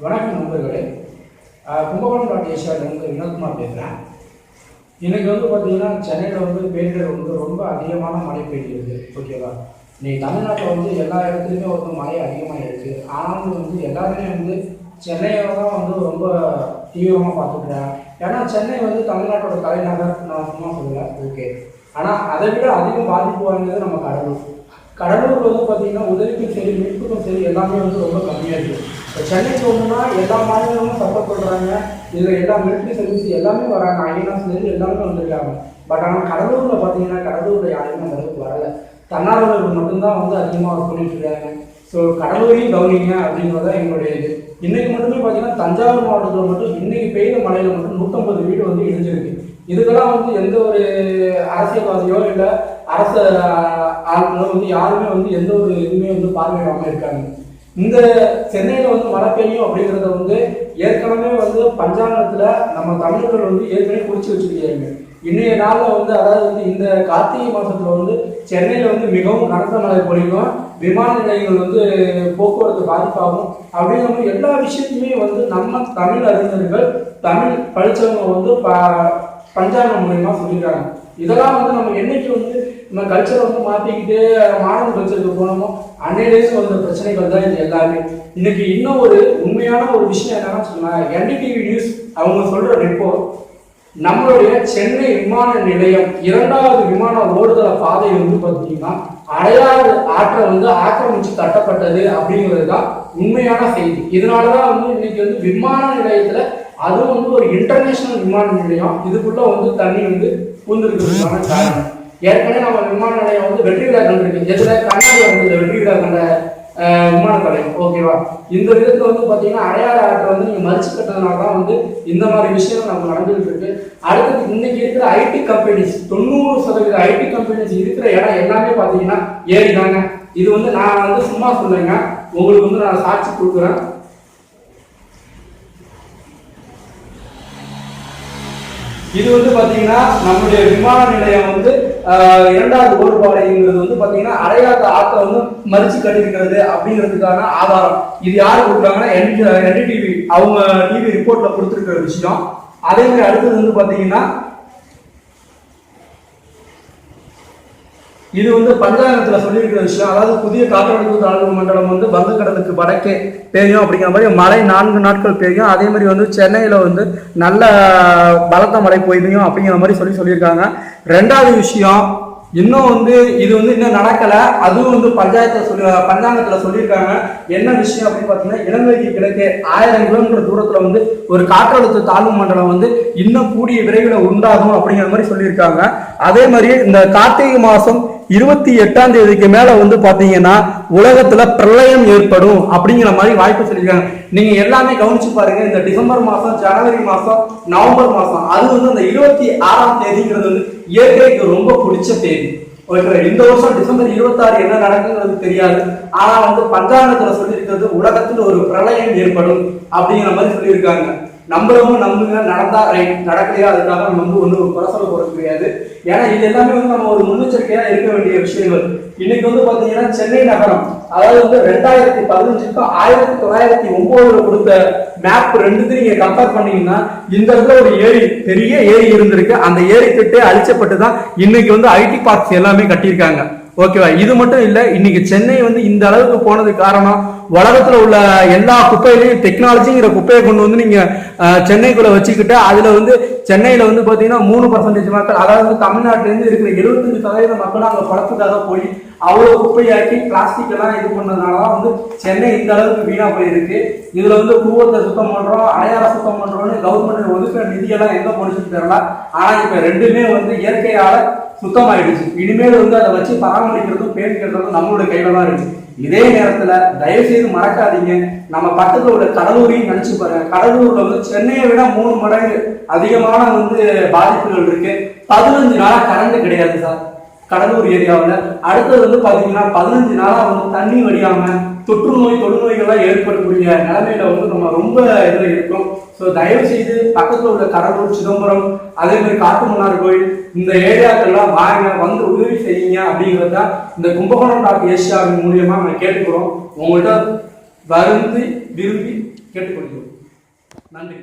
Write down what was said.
வணக்கம் நண்பர்களே. கும்பகோணம் டாட் ஏஷியாவிலேருந்து வினோத்குமார் பேசுகிறேன் இன்றைக்கி வந்து பார்த்திங்கன்னா சென்னையில் வந்து பேரிடர் வந்து ரொம்ப அதிகமான மழை பெய்யுது ஓகேவா? நீ தமிழ்நாட்டில் வந்து எல்லா இடத்துலையுமே வந்து மழை அதிகமாக இருக்குது ஆனாலும் வந்து எல்லாருமே வந்து சென்னையை தான் வந்து ரொம்ப தீவிரமாக பார்த்துக்கிறாங்க ஏன்னா சென்னை வந்து தமிழ்நாட்டோட தலைநகர் நான் சும்மா சொல்லுவேன் ஓகே. ஆனால் அதை விட அதிகம் பாதிப்பு வாங்கினது நம்ம கடலூர். கடலூர் வந்து பார்த்தீங்கன்னா உதவிக்கும் சரி மீட்புக்கும் சரி எல்லாமே வந்து ரொம்ப கம்மியாக இருக்குது இப்போ சென்னைக்கு ஒன்றுனா எல்லா மாநிலங்களும் சப்போர்ட் பண்ணுறாங்க இதில் எல்லா மிலிட்ரி சர்வீஸ் எல்லாமே வராங்க. ஐஎன்எஸ்லேருந்து எல்லாமே வந்திருக்காங்க. பட் ஆனால் கடலூரில் பார்த்தீங்கன்னா கடலூரில் யாருமே அந்த அளவுக்கு வரல. தன்னார்வலர்கள் மட்டும்தான் வந்து அதிகமாக ஒர்க் பண்ணிட்டு இருக்காங்க. ஸோ கடலூரையும் கவனிங்க அப்படிங்கிறத எங்களுடைய இது. இன்றைக்கு மட்டுமே பார்த்தீங்கன்னா தஞ்சாவூர் மாவட்டத்தில் மட்டும் இன்றைக்கி பெய்த மழையில் மட்டும் நூற்றம்பது வீடு வந்து இடிஞ்சிருக்கு. இதுக்கெல்லாம் வந்து எந்த ஒரு அரசியல்வாதியோ இல்லை அரசு ஆட்களோ வந்து யாருமே வந்து எந்த ஒரு இதுவுமே வந்து பார்வையிடாமல் இருக்காங்க. இந்த சென்னையில் வந்து மழை பெய்யும் அப்படிங்கிறத வந்து ஏற்கனவே வந்து பஞ்சாங்கத்தில் நம்ம தமிழர்கள் வந்து ஏற்கனவே குறிச்சு வச்சுருக்காங்க. இன்றைய நாளில் வந்து அதாவது வந்து இந்த கார்த்திகை மாதத்தில் வந்து சென்னையில் வந்து மிகவும் கனத்த மழை பொழியும். விமான நிலையங்கள் வந்து போக்குவரத்து பாதிப்பாகும். அப்படிங்கிற மாதிரி எல்லா விஷயத்தையுமே வந்து நம்ம தமிழ் அறிஞர்கள் தமிழ் படித்தவங்க வந்து ப பஞ்சாங்கம் மூலயமா சொல்லியிருக்காங்க. இதெல்லாம் வந்து நம்ம என்னைக்கு வந்து நம்ம கல்ச்சரை வந்து மாற்றிக்கிட்டு மாடர்ன் கல்ச்சருக்கு போனோமோ அன்னையிலேருந்து வந்த பிரச்சனைகள் தான் இது எல்லாமே. இன்னைக்கு இன்னும் ஒரு உண்மையான ஒரு விஷயம் என்னன்னா சொன்னா என்டிடிவி நியூஸ் அவங்க சொல்ற ரிப்போர்ட் நம்மளுடைய சென்னை விமான நிலையம் இரண்டாவது விமான ஓடுதல பாதை வந்து பார்த்தீங்கன்னா அடையாறு ஆற்றை வந்து ஆக்கிரமிச்சு கட்டப்பட்டது அப்படிங்கிறது தான் உண்மையான செய்தி. இதனாலதான் வந்து இன்னைக்கு வந்து விமான நிலையத்துல அதுவும் வந்து ஒரு இன்டர்நேஷனல் விமான நிலையம். இதுக்குள்ள வந்து தண்ணி வந்து பூந்திருக்கிறதுக்கான காரணம். ஏற்கனவே நம்ம விமான நிலையம் வந்து வெற்றி விழா கண்டிருக்கு எதுல? கண்ணாடி வந்து வெற்றி விழா கண்ட விமானப்படை விமான ஓகேவா இந்த விதத்துல வந்து பாத்தீங்கன்னா அடையாள ஆட்டை வந்து நீங்க மதிச்சு கட்டுறதுனால தான் வந்து இந்த மாதிரி விஷயம் நம்ம நடந்துகிட்டு இருக்கு. அடுத்தது இன்னைக்கு இருக்கிற ஐடி கம்பெனிஸ் தொண்ணூறு சதவீத ஐடி கம்பெனிஸ் இருக்கிற இடம் எல்லாமே பாத்தீங்கன்னா ஏறிதாங்க இது வந்து நான் வந்து சும்மா சொல்லுங்க உங்களுக்கு வந்து நான் சாட்சி கொடுக்குறேன். இது வந்து பாத்தீங்கன்னா நம்மளுடைய விமான நிலையம் வந்து இரண்டாவது ஓடுபாடைங்கிறது வந்து பாத்தீங்கன்னா அடையாத ஆத்த வந்து மறிச்சு கட்டிருக்கிறது அப்படிங்கிறதுக்கான ஆதாரம். இது யாரு கொடுக்குறாங்கன்னா என்டிடிவி அவங்க டிவி ரிப்போர்ட்ல கொடுத்துருக்கிற விஷயம். அதே மாதிரி அடுத்தது வந்து பாத்தீங்கன்னா இது வந்து பஞ்சாயத்தில் சொல்லியிருக்கிற விஷயம். அதாவது புதிய காற்றழுத்த தாழ்வு மண்டலம் வந்து வங்கக்கடலுக்கு வடக்கே பெய்யும் அப்படிங்கிற மாதிரி மழை நான்கு நாட்கள் பெய்யும். அதே மாதிரி வந்து சென்னையில் வந்து நல்ல பலத்த மழை பொய்மையும் அப்படிங்கிற மாதிரி சொல்லி சொல்லியிருக்காங்க. ரெண்டாவது விஷயம் இன்னும் வந்து இது வந்து இன்னும் நடக்கல. அதுவும் வந்து பஞ்சாயத்தில் சொல்லி பஞ்சாங்கத்துல சொல்லியிருக்காங்க. என்ன விஷயம் அப்படின்னு பார்த்தீங்கன்னா இலங்கைக்கு கிழக்கே ஆயிரம் கிலோமீட்டர் தூரத்துல வந்து ஒரு காற்றழுத்த தாழ்வு மண்டலம் வந்து இன்னும் கூடிய விரைவில் உண்டாகும் அப்படிங்கிற மாதிரி சொல்லியிருக்காங்க. அதே மாதிரி இந்த கார்த்திகை மாசம் இருபத்தி எட்டாம் தேதிக்கு மேல வந்து பாத்தீங்கன்னா உலகத்துல பிரளயம் ஏற்படும் அப்படிங்கிற மாதிரி வாய்ப்பு சொல்லியிருக்காங்க. நீங்க எல்லாமே கவனிச்சு பாருங்க இந்த டிசம்பர் மாசம் ஜனவரி மாசம் நவம்பர் மாசம் அது வந்து அந்த இருபத்தி ஆறாம் தேதிங்கிறது வந்து இயற்கைக்கு ரொம்ப பிடிச்ச தேதி. ஓகேவா இந்த வருஷம் டிசம்பர் இருபத்தாறு என்ன நடக்குங்கிறது தெரியாது. ஆனா வந்து பஞ்சாங்கத்துல சொல்லியிருக்கிறது உலகத்துல ஒரு பிரளயம் ஏற்படும் அப்படிங்கிற மாதிரி சொல்லியிருக்காங்க. நம்புறவங்க நம்புங்க நடந்தா ரைட் நடக்கலையா அதுக்காக நம்ம வந்து ஒன்றும் குறை சொல்ல போகிறது கிடையாது. ஏன்னா இது எல்லாமே வந்து நம்ம ஒரு முன்னெச்சரிக்கையாக இருக்க வேண்டிய விஷயங்கள். இன்னைக்கு வந்து பார்த்தீங்கன்னா சென்னை நகரம் அதாவது வந்து ரெண்டாயிரத்தி பதினஞ்சுக்கு ஆயிரத்தி தொள்ளாயிரத்தி ஒன்பதுல கொடுத்த மேப் ரெண்டுத்தையும் நீங்க கம்பேர் பண்ணீங்கன்னா இந்த இடத்துல ஒரு ஏரி பெரிய ஏரி இருந்திருக்கு. அந்த ஏரி திட்டே அழிச்சப்பட்டு தான் இன்னைக்கு வந்து ஐடி பார்க்ஸ் எல்லாமே கட்டியிருக்காங்க. ஓகேவா இது மட்டும் இல்ல இன்னைக்கு சென்னை வந்து இந்த அளவுக்கு போனதுக்கு காரணம் உலகத்துல உள்ள எல்லா குப்பையிலையும் டெக்னாலஜிங்கிற குப்பையை கொண்டு வந்து நீங்க சென்னைக்குள்ள வச்சுக்கிட்டு அதுல வந்து சென்னையில வந்து பாத்தீங்கன்னா மூணு பர்சன்டேஜ் மக்கள் அதாவது வந்து தமிழ்நாட்டுல இருந்து இருக்கிற எழுபத்தஞ்சு சதவீத மக்கள் அங்க பழத்துக்காக போய் அவ்வளவு குப்பையாக்கி பிளாஸ்டிக் எல்லாம் இது பண்ணதுனாலதான் வந்து சென்னை இந்த அளவுக்கு வீணா போயிருக்கு. இதுல வந்து கூவத்தை சுத்தம் பண்றோம் அடையாள சுத்தம் பண்றோம்னு கவர்மெண்ட் ஒதுக்க நிதியெல்லாம் எங்க போனுச்சுன்னு தெரியல. ஆனா இப்ப ரெண்டுமே வந்து இயற்கையால சுத்தமாயிடுச்சு. இனிமேல் வந்து அதை வச்சு பராமரிக்கிறதும் பேசிக்கிறதும் நம்மளுடைய கையில தான் இருக்கு. இதே நேரத்துல தயவு செய்து மறக்காதீங்க. நம்ம பக்கத்துல உள்ள கடலூரையும் நினைச்சு பாருங்க. கடலூர்ல வந்து சென்னையை விட மூணு மடங்கு அதிகமான வந்து பாதிப்புகள் இருக்கு. பதினஞ்சு நாளா கரண்ட் கிடையாது சார். கடலூர் ஏரியாவில். அடுத்தது வந்து பாத்தீங்கன்னா பதினஞ்சு நாளா வந்து தண்ணி வடியாம தொற்று நோய் தொழுநோய்கள்லாம் ஏற்படக்கூடிய நிலைமையில வந்து நம்ம ரொம்ப இதில் இருக்கோம். ஸோ தயவு செய்து பக்கத்தில் உள்ள கடலூர் சிதம்பரம் அதே மாதிரி காட்டுமன்னார் கோயில் இந்த ஏரியாக்கள்லாம் வாங்க வந்து உதவி செய்யுங்க அப்படிங்கிறத இந்த கும்பகோணம் டாக் ஏசியாவின் மூலியமா நம்ம கேட்டுக்கிறோம். உங்கள்கிட்ட வருந்து விரும்பி கேட்டுக்கொள்கிறோம். நன்றி.